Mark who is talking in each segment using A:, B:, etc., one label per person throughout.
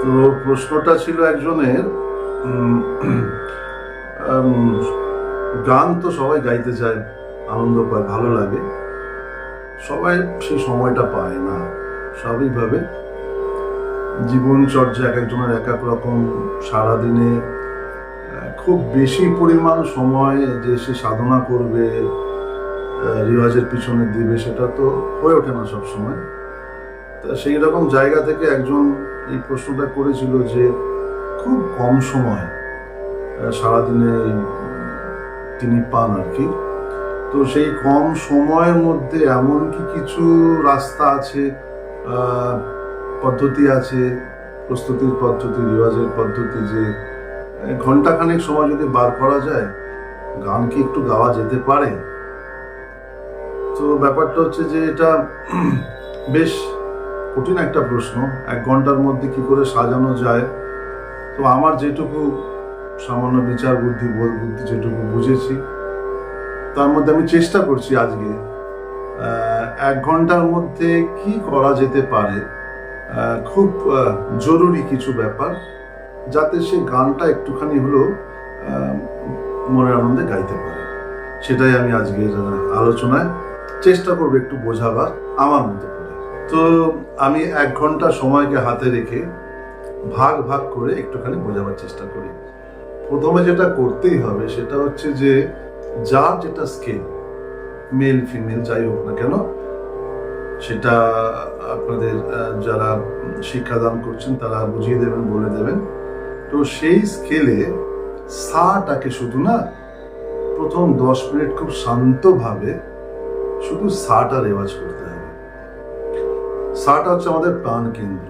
A: তো প্রশ্নটা ছিল একজনের গান তো সবাই গাইতে চায়, আনন্দ পায়, ভালো লাগে। সবাই সেই সময়টা পায় না, স্বাভাবিকভাবে। জীবনচর্যা এক একজনের এক এক রকম, সারাদিনে খুব বেশি পরিমাণ সময় যে সে সাধনা করবে রিওয়াজের পিছনে দিবে, সেটা তো হয়ে ওঠে না সব সময় তা সেই রকম জায়গা থেকে একজন এই প্রশ্নটা করেছিল যে খুব কম সময় সারাদিনে তিনি পান আর কি। তো সেই কম সময়ের মধ্যে এমন কি কিছু রাস্তা আছে পদ্ধতি আছে, প্রস্তুতির পদ্ধতি, রিওয়াজের পদ্ধতি যে ঘন্টাখানেক সময় যদি বার করা যায়, গান কি একটু গাওয়া যেতে পারে? তো ব্যাপারটা হচ্ছে যে এটা বেশ কঠিন একটা প্রশ্ন এক ঘণ্টার মধ্যে কি করে সাজানো যায়? তো আমার যেটুকু সামান্য বিচার বুদ্ধি বোধ বুদ্ধি যেটুকু বুঝেছি তার মধ্যে আমি চেষ্টা করছি আজকে এক ঘণ্টার মধ্যে কি করা যেতে পারে খুব জরুরি কিছু ব্যাপার যাতে সে গানটা একটুখানি হলেও মনের আনন্দে গাইতে পারে। সেটাই আমি আজকের আহ, আলোচনায় চেষ্টা করব একটু বোঝাবার আমার মতো। তো আমি এক ঘণ্টা সময়কে হাতে রেখে ভাগ ভাগ করে একটুখানি বোঝাবার চেষ্টা করি। প্রথমে যেটা করতেই হবে সেটা হচ্ছে যে, যার যেটা স্কেল মেল ফিমেল যাই হোক না কেন, সেটা আপনাদের যারা শিক্ষাদান করছেন তারা বুঝিয়ে দেবেন, বলে দেবেন। তো সেই স্কেলে সাটাকে শুধু না, প্রথম দশ মিনিট খুব শান্তভাবে শুধু সাটা রেওয়াজ করতে সাটা হচ্ছে আমাদের প্রাণ কেন্দ্র।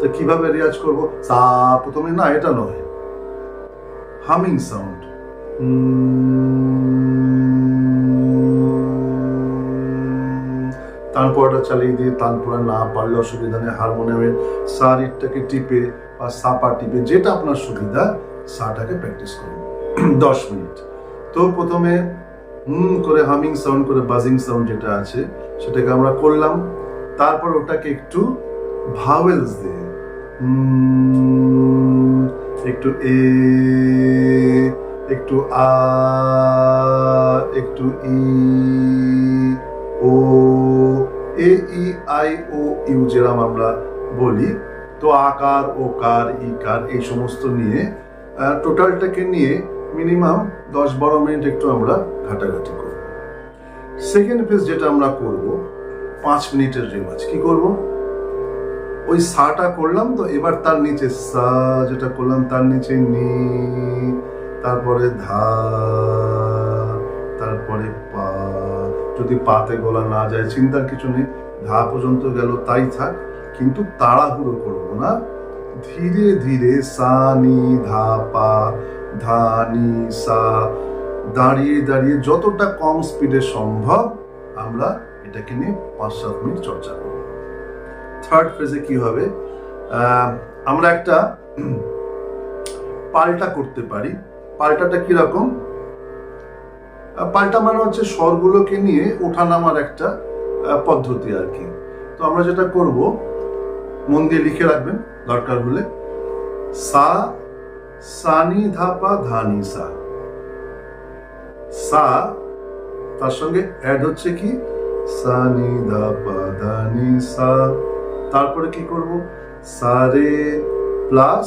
A: তো কীভাবে রেওয়াজ করব? সা প্রথমে না, এটা নয়। Humming sound. তানপোড়াটা চালিয়ে দিয়ে তানপোড়া না পারলে অসুবিধা নেই। হারমোনিয়ামের সা রিটটাকে টিপে বা সাপা টিপে যেটা আপনার সুবিধা, সাটাকে প্র্যাকটিস করুন। দশ মিনিট। তো প্রথমে হুম করে হামিং সাউন্ড, করে বাজিং সাউন্ড যেটা আছে, সেটাকে আমরা করলাম। তারপর ওটাকে একটু ভাওয়েলস দিয়ে একটু এ, একটু আ, একটু ই, ও, এ, ই, আই, ও, ইউ যেরকম আমরা বলি। তো আকার, ওকার, ইকার এই সমস্ত নিয়ে টোটালটাকে নিয়ে মিনিমাম দশ বারো মিনিট একটু আমরা ঘাটাঘাটি করব। সেকেন্ড ফেজ যেটা আমরা করব মিনিটের রেওয়াজ কি করব? ওই সাটা করলাম তো, এবার তার নিচে সা যেটা করলাম, তার নিচে নি, তারপরে ধা, তারপরে পা। যদি পাতে গলা না যায়, চিন্তার কিছু নেই, ধা পর্যন্ত গেল, তাই থাক। কিন্তু তাড়াহুড়ো করব না। ধীরে ধীরে সা, নি, ধা, পা, ধা, নি, সা, দাঁড়িয়ে দাঁড়িয়ে যতটা কম স্পিডে সম্ভব আমরা এটাকে নিয়ে পাঁচ, সাত মিনিট চর্চা করব। থার্ড ফেজে কি হবে? আমরা একটা পাল্টা করতে পারি। পাল্টাটা কীরকম পাল্টা মানে হচ্ছে স্বরগুলোকে নিয়ে ওঠানামার একটা পদ্ধতি আর কি। তো আমরা যেটা করব, মন দিয়ে লিখে রাখবেন, দরকার হলে। সা, সানি ধাপা ধানি সা। সা, তার সঙ্গে অ্যাড হচ্ছে কি? সানি ধাপা ধানি সা। তারপরে কি করব? সারে প্লাস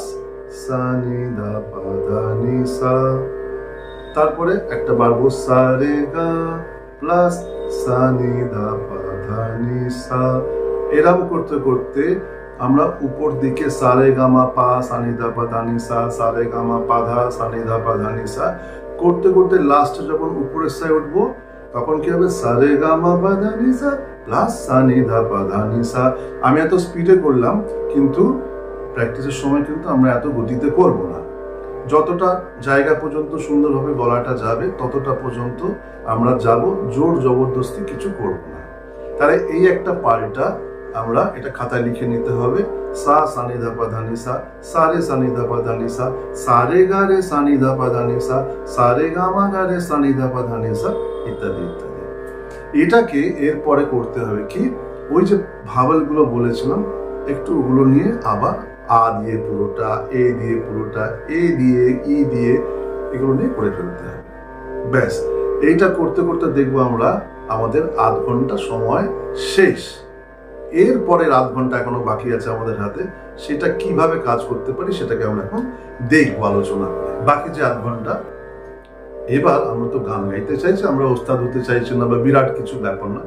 A: সানি ধাপা ধানি সা। তারপরে একটা বাড়বো, সারে গা প্লাস সানি ধাপা ধানি সা। এরকম করতে করতে আমরা উপর দিকে সারে গামা পা, সানি ধাপা ধানি সা, সারে গামা পাধা সানি ধাপা ধানি সা। করতে করতে লাস্টে যখন উপরের সাই উঠবো তখন কি হবে? সারে গামা বাধানিসা প্লাস সানি দা বাধানিসা আমি এত স্পিডে করলাম, কিন্তু প্র্যাকটিসের সময় কিন্তু আমরা এত গতিতে করব না। যতটা জায়গা পর্যন্ত সুন্দরভাবে গলাটা যাবে, ততটা পর্যন্ত আমরা যাব, জোর জবরদস্তি কিছু করব না। তাহলে এই একটা পাল্টা আমরা এটা খাতায় লিখে নিতে হবে। সা সানি ধাপা ধানি সা সারে সানি ধাপা ধানি সা সারে গা রে সানি ধাপা ধানি সা সারে গামা গা রে সানি ধাপা ধানি সা, ইত্যাদি ইত্যাদি। এটাকে এরপরে করতে হবে কি? ওই যে ভাওয়ালগুলো বলেছিলাম, একটু ওগুলো নিয়ে আবার আ দিয়ে পুরোটা, এ দিয়ে পুরোটা, এ দিয়ে, ই দিয়ে এগুলো নিয়ে করে ফেলতে হবে। ব্যাস, এইটা করতে করতে দেখব আমরা আমাদের আধ ঘণ্টা সময় শেষ। এরপরের আধ ঘণ্টা এখনও বাকি আছে আমাদের হাতে, সেটা কীভাবে কাজ করতে পারি সেটাকে আমরা এখন দেখব আলোচনা বাকি যে আধ ঘণ্টা, এবার আমরা তো গান গাইতে চাইছি, আমরা ওস্তাদ হতে চাইছি না বা বিরাট কিছু ব্যাপার না,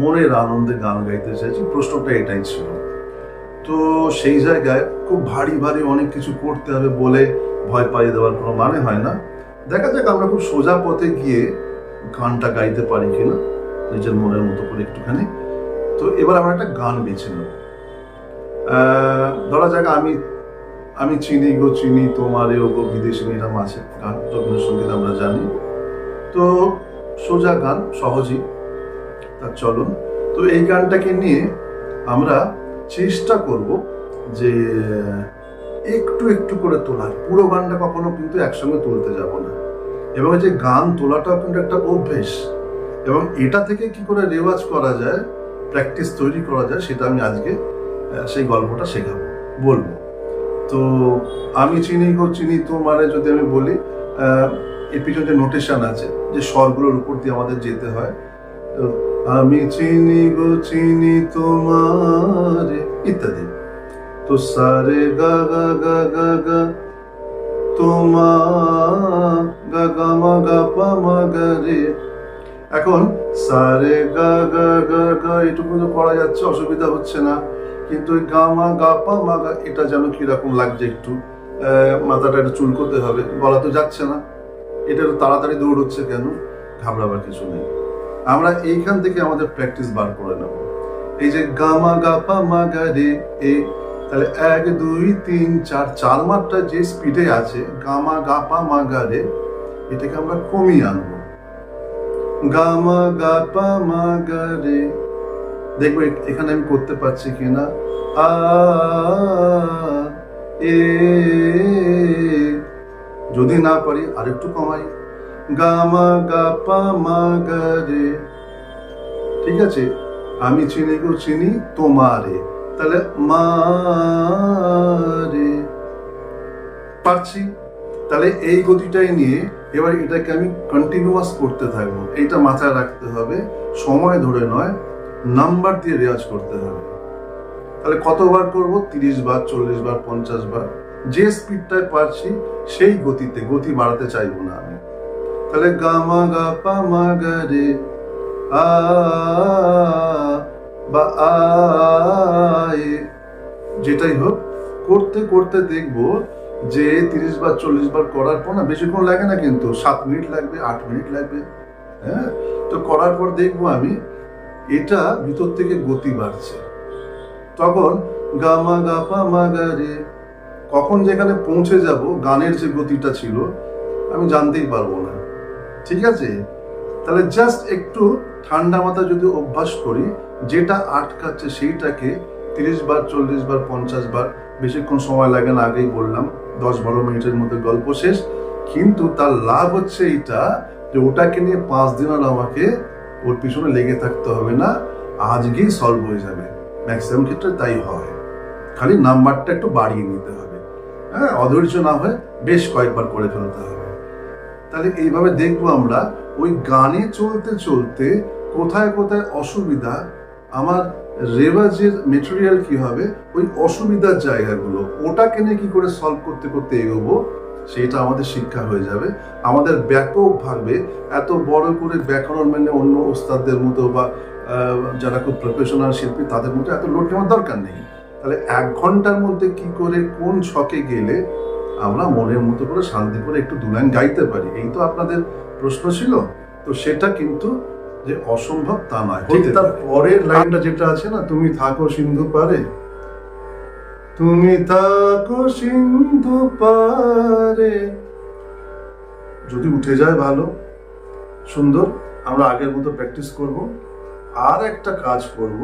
A: মনের আনন্দে গান গাইতে চাইছি, প্রশ্নটা এটাই ছিল। তো সেই জায়গায় খুব ভারী ভারী অনেক কিছু করতে হবে বলে ভয় পাইয়ে দেওয়ার কোনো মানে হয় না। দেখা যাক আমরা খুব সোজা পথে গিয়ে গানটা গাইতে পারি কিনা, নিজের মনের মতো করে একটুখানি তো এবার আমরা একটা গান বেছে নেব। ধরা যাক আমি আমি চিনি গো, চিনি তোমারে ও গো, বিদেশি এরম আছে গান রবীন্দ্রসঙ্গীত আমরা জানি। তো সোজা গান, সহজই তার চলুন। তো এই গানটাকে নিয়ে আমরা চেষ্টা করব যে, একটু একটু করে তোলার। পুরো গানটা কখনো কিন্তু একসঙ্গে তুলতে যাব না। এবং যে গান তোলাটাও কিন্তু একটা অভ্যেস। এবং এটা থেকে কি করে রেওয়াজ করা যায় প্র্যাকটিস তৈরি করা যায়, সেটা আমি আজকে সেই গল্পটা শেখাবো, বলব। তো আমি চিনি গো, চিনি তো মানে যদি আমি বলি এর পিছনে যে নোটেশন আছে, যে স্বরগুলোর উপর দিয়ে আমাদের যেতে হয়, তো আমি চিনি গো, চিনি তোমারে, ইত্যাদি। তো সারে গা গা গা গা গা তোমা গা গা, মা, গা, পা, মা, গা, রে এখন সারে গা গা গা গা, এটুকু তো করা যাচ্ছে, অসুবিধা হচ্ছে না। কিন্তু ওই গা, মা, গা, পা, মা, গা, এটা যেন কীরকম লাগছে একটু মাথাটা একটু চুল করতে হবে, বলা তো যাচ্ছে না। এটা তাড়াতাড়ি দৌড়চ্ছে কেন? ঘাবড়াবার কিছু নেই। আমরা এইখান থেকে আমাদের প্র্যাকটিস বার করে নেব। এই যে গামা গাপা মা, গা, রে, এ, তাহলে এক, দুই, তিন, চার চার মাত্রা যে স্পিডে আছে গামা গাপা মা, গা, রে, এটাকে আমরা কমিয়ে আনব। গামা গাপা মা গা রে। দেখব এখানে আমি করতে পারছি কিনা? আ, এ, যদি না পারি আরেকটু কমাই। গামা গাপা মা গা রে। ঠিক আছে, আমি চিনি গো, চিনি তোমারে। তাহলে মারে পারছি। তাহলে এই গতিটাই নিয়ে এবার এটাকে আমি কন্টিনিউয়াস করতে থাকব। এইটা মাথায় রাখতে হবে, সময় ধরে নয় নাম্বার দিয়ে রেয়াজ করতে হবে। তাহলে কতবার করব? তিরিশ বার, চল্লিশ বার, পঞ্চাশ বার। যে স্পিডটায় পারছি, সেই গতিতে, গতি বাড়াতে চাইব না আমি। তাহলে গামা গা পা মা গা রে, আ, বা আয় যেটাই হোক, করতে করতে দেখব যে তিরিশ বার, চল্লিশ বার করার পর না বেশিক্ষণ লাগে না কিন্তু, সাত মিনিট লাগবে, আট মিনিট লাগবে হ্যাঁ? তো করার পর দেখব আমি, এটা ভিতর থেকে গতি বাড়ছে। তখন গামা গাপা মা গা রে, কখন যেখানে পৌঁছে যাব, গানের যে গতিটা ছিল, আমি জানতেই পারব না। ঠিক আছে? তাহলে জাস্ট একটু ঠান্ডা মাথা যদি অভ্যাস করি, যেটা আটকাচ্ছে সেইটাকে তিরিশ বার, চল্লিশ বার, পঞ্চাশ বার, বেশিক্ষণ সময় লাগে না আগেই বললাম দশ বারো মিনিটের মধ্যে গল্প শেষ। কিন্তু তার লাভ হচ্ছে এটা যে ওটাকে নিয়ে পাঁচ দিন আর আমাকে ওর পিছনে লেগে থাকতে হবে না, আজকেই সলভ হয়ে যাবে। ম্যাক্সিমাম ক্ষেত্রে তাই হয়। খালি নাম্বারটা একটু বাড়িয়ে নিতে হবে। হ্যাঁ অধৈর্য না হয়ে বেশ কয়েকবার করে ফেলতে হবে। তাহলে এইভাবে দেখব আমরা, ওই গানে চলতে চলতে কোথায় কোথায় অসুবিধা আমার রেওয়াজের মেটেরিয়াল কি হবে? ওই অসুবিধার জায়গাগুলো। ওটাকে নিয়ে কি করে সলভ করতে করতে এগোবো? সেটা আমাদের শিক্ষা হয়ে যাবে। আমাদের ব্যাপকভাবে এত বড় করে ব্যাকরণ মানে অন্য ওস্তাদদের মতো বা যারা খুব প্রফেশনাল শিল্পী, তাদের মতো এত লোড নেওয়ার দরকার নেই। তাহলে এক ঘণ্টার মধ্যে কি করে, কোন ছকে গেলে আমরা মনের মতো করে শান্তি করে একটু দু লাইন গাইতে পারি? এই তো আপনাদের প্রশ্ন ছিল। তো সেটা কিন্তু যে অসম্ভব তা নয়। ঠিক তার পরের লাইনটা যেটা আছে না তুমি থাকো সিন্ধু পারে। তুমি থাকো সিন্ধু পারে। যদি উঠে যায় ভালো সুন্দর আমরা আগের মতো প্র্যাকটিস করব। আর একটা কাজ করব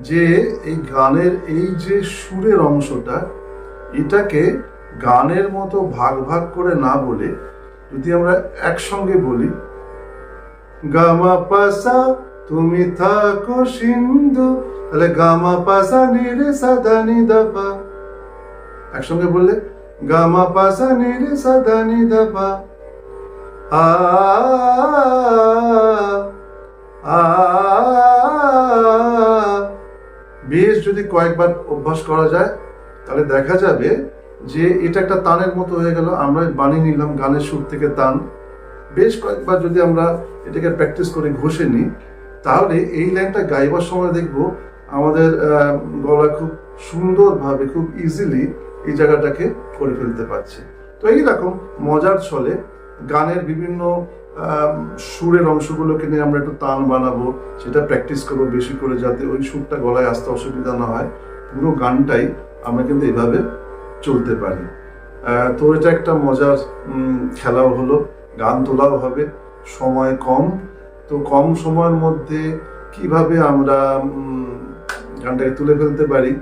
A: যে এই গানের এই যে সুরের অংশটা এটাকে গানের মতো ভাগ ভাগ করে না বলে যদি আমরা একসঙ্গে বলি গামা পাসা তুমি থাকো সিন্ধু। তাহলে গামা পাসা নিরে সাদা নি দাপা একসঙ্গে বললে গামা পাসা পা সা নি রে সা ধা নি ধা পা আ আ। বেশ যদি কয়েকবার অভ্যাস করা যায়, তাহলে দেখা যাবে যে এটা একটা তানের মতো হয়ে গেল। আমরা বানিয়ে নিলাম গানের সুর থেকে তান। বেশ কয়েকবার যদি আমরা এটাকে প্র্যাকটিস করে ঘষে নিই, তাহলে এই লাইনটা গাইবার সময় দেখব আমাদের গলা খুব সুন্দরভাবে, খুব ইজিলি এই জায়গাটাকে করে ফেলতে পারছে। তো এইরকম মজার ছলে গানের বিভিন্ন সুরের অংশগুলোকে নিয়ে আমরা একটু তান বানাবো, সেটা প্র্যাকটিস করব বেশি করে যাতে ওই সুরটা গলায় আসতে অসুবিধা না হয়। পুরো গানটাই আমরা কিন্তু এইভাবে চলতে পারি। তো এটা একটা মজার খেলাও হলো। গান তোলাও হবে। সময় কম। তো কম সময়ের মধ্যে কীভাবে আমরা গানটাকে তুলে ফেলতে পারি?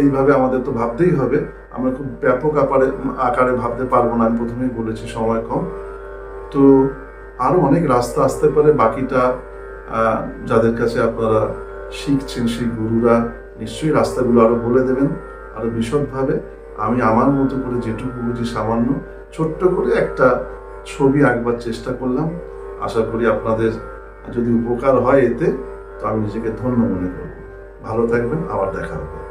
A: এইভাবে আমাদের তো ভাবতেই হবে। আমরা খুব ব্যাপক আকারে আকারে ভাবতে পারব না। আমি প্রথমেই বলেছি সময় কম। তো আরও অনেক রাস্তা আসতে পারে। বাকিটা যাদের কাছে আপনারা শিখছেন, সেই গুরুরা নিশ্চয়ই রাস্তাগুলো আরও বলে দেবেন। আরও বিশদভাবে। আমি আমার মতো করে যেটুকু বুঝি সামান্য। ছোট্ট করে একটা ছবি আঁকবার চেষ্টা করলাম। আশা করি আপনাদের যদি উপকার হয় এতে, তো আমি নিজেকে ধন্য মনে করব। ভালো থাকবেন, আবার দেখা হবে।